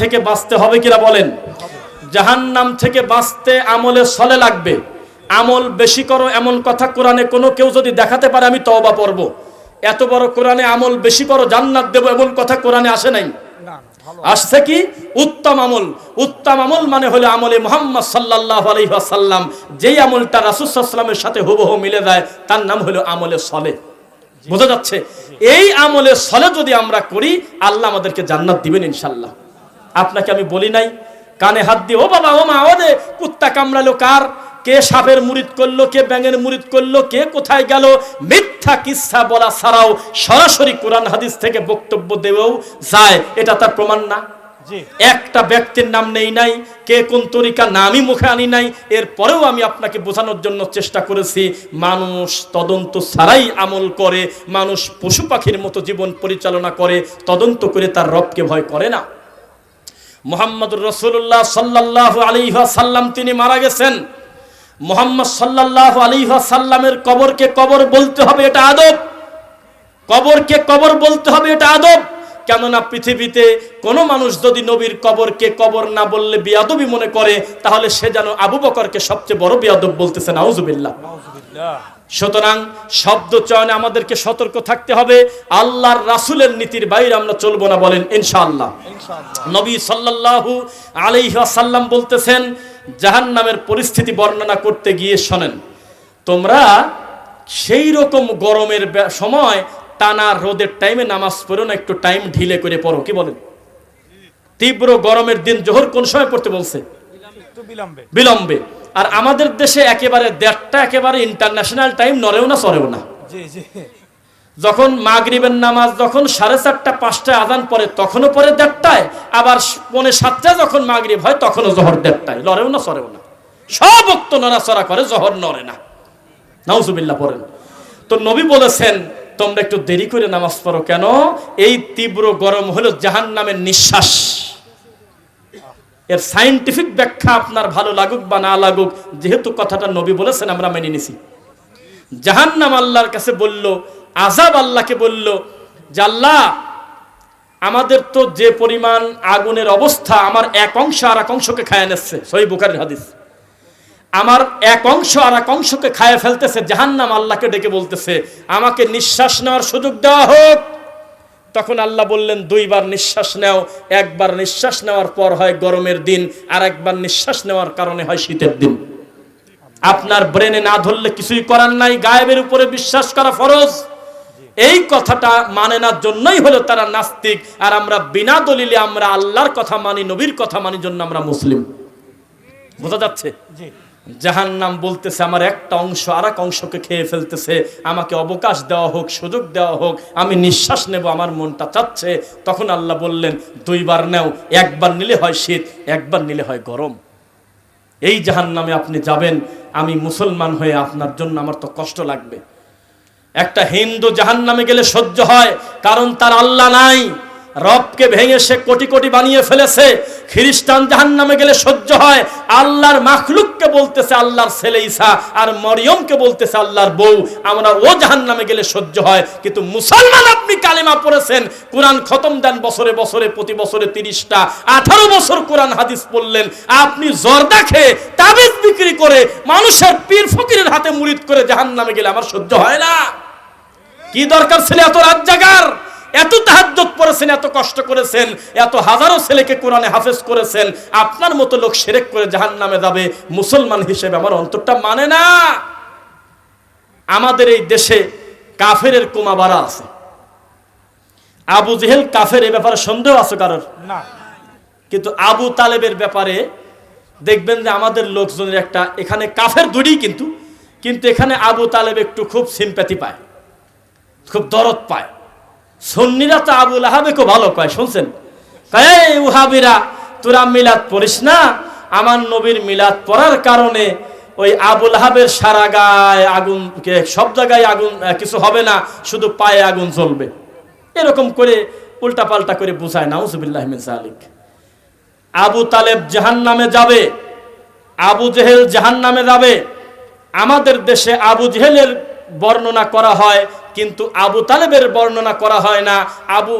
থেকে বাঁচতে হবে কিনা বলেন? জাহান্নাম থেকে বাঁচতে আমলে সলে লাগবে। আমল বেশি করো এমন কথা কোরআনে কোনো কেউ যদি দেখাতে পারে আমি তওবা পড়ব। এত বড় কোরআনে আমল বেশি করো জান্নাত দেবো এমন কথা কোরআনে আসে নাই? আসছে কি? উত্তম আমল। উত্তম আমল মানে হলো আমলে মোহাম্মদ সাল্লাহ আলহিহাসাল্লাম যেই আমলটা রাসুসাল্লামের সাথে হুবহু মিলে যায় তার নাম হলো আমলে সলে। বোঝা যাচ্ছে? এই আমলে সলে যদি আমরা করি আল্লাহ আমাদেরকে জান্নাত দিবেন ইনশাল্লাহ আপনাকে আমি বলি নাই। কানে হাত দিয়ে ও বাবা ও মা ও দে কুত্তা কামড়ালো কার? কে সাপের মুরিদ করল কে ব্যাঙের মুরিদ করল কে কোথায় গেল? মিথ্যা কিচ্ছা বলা ছাড়াও সরাসরি কোরআন হাদিস থেকে বক্তব্য দেবেও যায়। এটা তার প্রমাণ না। একটা ব্যক্তির নাম নেই নাই কে কোন তরিকা নামই মুখে আনি নাই। এরপরেও আমি আপনাকে বোঝানোর জন্য চেষ্টা করেছি মানুষ তদন্ত ছাড়াই আমল করে মানুষ পশু পাখির মতো জীবন পরিচালনা করে তদন্ত করে তার রবকে ভয় করে না। মোহাম্মদ রসুল্লাহ সাল্লাহ আলিহাসাল্লাম তিনি মারা গেছেন। মোহাম্মদ সাল্লাহ আলিহাসাল্লামের কবরকে কবর বলতে হবে, এটা আদব। কবরকে কবর বলতে হবে, এটা আদব। কেননা পৃথিবীতে কোনো মানুষ যদি নবীর কবরকে কবর না বললে বিয়াদবি মনে করে, তাহলে সে যেন আবু বকরকে সবচেয়ে বড় বিয়াদব বলতেছে, নাউজুবিল্লাহ। সুতরাং শব্দ চয়নে আমাদেরকে সতর্ক থাকতে হবে। আল্লাহর রাসূলের নীতির বাইরে আমরা চলবো না বলেন ইনশাআল্লাহ। নবী সাল্লাল্লাহু আলাইহি ওয়াসাল্লাম বলতেছেন জাহান্নামের পরিস্থিতি বর্ণনা করতে গিয়ে শোনেন তোমরা সেই রকম গরমের সময় টানা রোদের টাইমে নামাজ পড়ো না একটু টাইম ঢিলে করে পড়ো। কি বলেন? তীব্র গরমের দিন জোহর কোন সময় পড়তে বলছে? বিলম্বে। বিলম্বে। আর আমাদের দেশে একেবারে দেড়টা একেবারে ইন্টারন্যাশনাল টাইম নড়েও না সরেও না। যখন মাগরিবের নামাজ যখন সাড়ে চারটা পাঁচটায় আদান পড়ে তখনও পরে দেড়টায় আবার পৌনে সাতটায় যখন মাগরিব হয় তখনও জহর দেড়টায়। লড়েও না সরেও না। সব অক্ত নড়াচড়া করে জহর নড়ে না। নাউজুবিল্লাহ পড়েন। তো নবী বলেছেন তোমরা একটু দেরি করে নামাজ পড়ো কেন? এই তীব্র গরম হলো জাহান নামের নিঃশ্বাস। এর সাইন্টিফিক ব্যাখ্যা আপনার ভালো লাগুক বা না লাগুক, যেহেতু কথাটা নবী বলেছেন, আমরা মেনে নিছি। জাহান্নাম আল্লাহর কাছে বলল আজাব আল্লাহকে বলল যে, আল্লাহ, আমাদের তো যে পরিমাণ আগুনের অবস্থা আমার এক অংশ আর এক অংশকে খায় নিচ্ছে। সহি বুখারের হাদিস। আমার এক অংশ আর এক অংশকে খায় ফেলতেছে, জাহান্নাম আল্লাহকে ডেকে বলতেছে, আমাকে নিঃশ্বাস নেওয়ার সুযোগ দেওয়া হোক। তখন আল্লাহ বললেন, দুইবার নিঃশ্বাস নেও, একবার নিঃশ্বাস নেওয়ার পর হয় গরমের দিন আর একবার নিঃশ্বাস নেওয়ার কারণে হয় শীতের দিন। আপনার ব্রেনে না ধরলে কিছুই করার নাই, গায়েবের উপরে বিশ্বাস করা ফরজ। এই কথাটা মানে না জন্যই হলো তারা নাস্তিক, আর আমরা বিনা দলিলে আমরা আল্লাহর কথা মানি, নবীর কথা মানি জন্য আমরা মুসলিম। বোঝা যাচ্ছে? জাহান্নাম বলতেছে, আমার একটা অংশ আর এক অংশকে খেয়ে ফেলতেছে। আমাকে অবকাশ দেওয়া হোক, সুযোগ দেওয়া হোক, আমি নিঃশ্বাস নেব, আমার মনটা চাচ্ছে। তখন আল্লাহ বললেন, দুইবার নেও, একবার নিলে হয় শীত, একবার নিলে হয় গরম। এই জাহান্নামে আপনি যাবেন, আমি মুসলমান হয়ে আপনার জন্য আমার তো কষ্ট লাগবে। একটা হিন্দু জাহান্নামে গেলে সহ্য হয়, কারণ তার আল্লাহ নাই। রবকে ভেঙে সে কোটি কোটি বানিয়ে ফেলেছে। খ্রিস্টান জাহান্নামে গেলে সহ্য হয়। আল্লাহর মাখলুককে বলতেছে আল্লাহর ছেলে ঈসা, আর মরিয়মকে বলতেছে আল্লাহর বউ। আমরা ও জাহান্নামে গেলে সহ্য হয়। কিন্তু মুসলমান আপনি কালেমা পড়েছেন, কোরআন খতম দেন বছরে বছরে, প্রতি বছরে তিরিশটা। আঠারো বছর কোরআন হাদিস পড়লেন। আপনি জর্দা খেয়ে তাবিজ বিক্রি করে মানুষের পীর ফকিরের হাতে মুরিদ করে জাহান্নামে গেলে আমার সহ্য হয় না। কি দরকার ছিল এত রাত জাগার? এত তাহাজ্জত পড়েছেন এত কষ্ট করেছেন এত হাজারো ছেলেকে কোরআনে হাফেজ করেছেন আপনার মতো লোক সেরেক করে জাহান নামে যাবে মুসলমান হিসেবে আমার অন্তরটা মানে না। আমাদের এই দেশে কাফেরের কোমা বাড়া আছে। আবু জেহেল কাফের এ ব্যাপারে সন্দেহ আছে কারোর? না। কিন্তু আবু তালেবের ব্যাপারে দেখবেন যে আমাদের লোকজনের একটা এখানে কাফের দুটি কিন্তু কিন্তু এখানে আবু তালেব একটু খুব সিম্প্যাথি পায় খুব দরদ পায়। সন্নিরা তো আবুল আহাবেকে ভালো পায় শুনছেন? কয়, উহাবিরা তোরা মিলাদ পড়িস না? আমার নবীর মিলাদ পড়ার কারণে ওই আবুল আহাবের সারা গায়ে আগুন সব জায়গায় আগুন কিছু হবে না শুধু পায়ে আগুন জ্বলবে। এরকম করে উল্টা পাল্টা করে বুঝায় নাউজুবিল্লাহ জালিক আবু তালেব জাহান নামে যাবে আবু জেহেল জাহান নামে যাবে। আমাদের দেশে আবু জেহেলের বর্ণনা করা হয় কিন্তু আবু তালেবের বর্ণনা করা হয় না। আবু